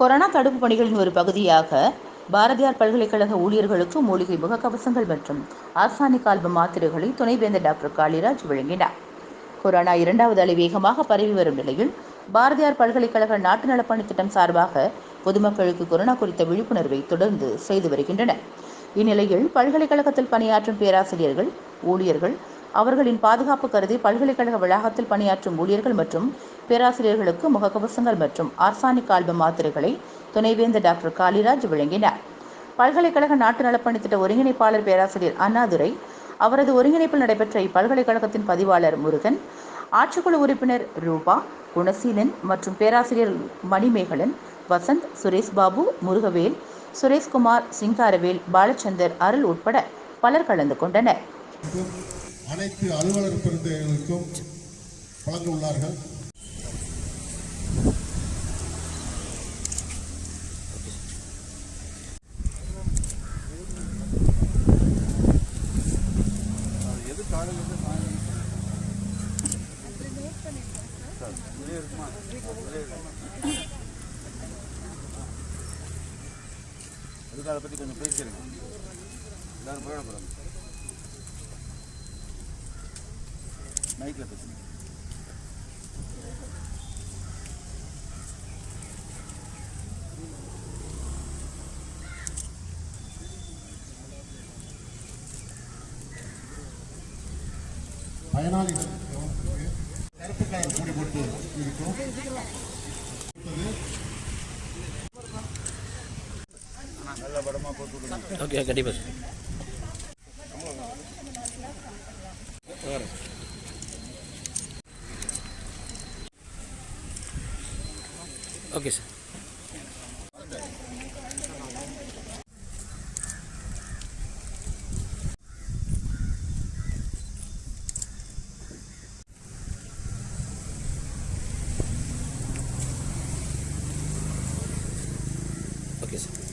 Corona தடுப்பு பணிகளின் ஒரு பகுதியாக பாரதியார் பல்கலைக்கழக ஊழியர்களுக்கு மூலிகை முகக்கவசங்கள் மற்றும் ஆர்சானிக் ஆல்பம் மாத்திரைகளை துணைவேந்தர் டாக்டர் காளிராஜ் வழங்கினார். கொரோனா இரண்டாவது அலை வேகமாக பரவி வரும் நிலையில் பாரதியார் பல்கலைக்கழக நாட்டு நலப்பணி திட்டம் சார்பாக பொதுமக்களுக்கு கொரோனா குறித்த விழிப்புணர்வை தொடர்ந்து செய்து வருகின்றனர். இந்நிலையில் பல்கலைக்கழகத்தில் பணியாற்றும் பேராசிரியர்கள் ஊழியர்கள் அவர்களின் பாதுகாப்பு கருதி பல்கலைக்கழக வளாகத்தில் பணியாற்றும் ஊழியர்கள் மற்றும் பேராசிரியர்களுக்கு முகக்கவசங்கள் மற்றும் ஆர்சானிக் ஆல்பம் மாத்திரைகளை துணைவேந்தர் டாக்டர் காளிராஜ் வழங்கினார். பல்கலைக்கழக நாட்டு நலப்பணித்திட்ட ஒருங்கிணைப்பாளர் பேராசிரியர் அண்ணாதுரை அவரது ஒருங்கிணைப்பில் நடைபெற்ற இப்பல்கலைக்கழகத்தின் பதிவாளர் முருகன் ஆட்சிக்குழு உறுப்பினர் ரூபா குணசீலன் மற்றும் பேராசிரியர் மணிமேகலன் வசந்த் சுரேஷ் பாபு முருகவேல் சுரேஷ்குமார் சிங்காரவேல் பாலச்சந்தர் அருள் உட்பட பலர் கலந்து கொண்டனர். அனைத்து அலுவலர் பெருந்தகளுக்கும் வழங்க உள்ளார்கள் அதுக்கு அதை பற்றி கொஞ்சம் பேசிடுங்க. எல்லாரும் போயிடப்போகிறோம் மைக்கில் பேசுங்க. பயனாளிகள் கருப்பு கலர் கூடி போட்டு இருக்கும். நல்ல படமாக போட்டு விடுங்க ஓகே கண்டிப்பாக sir. Okay sir okay sir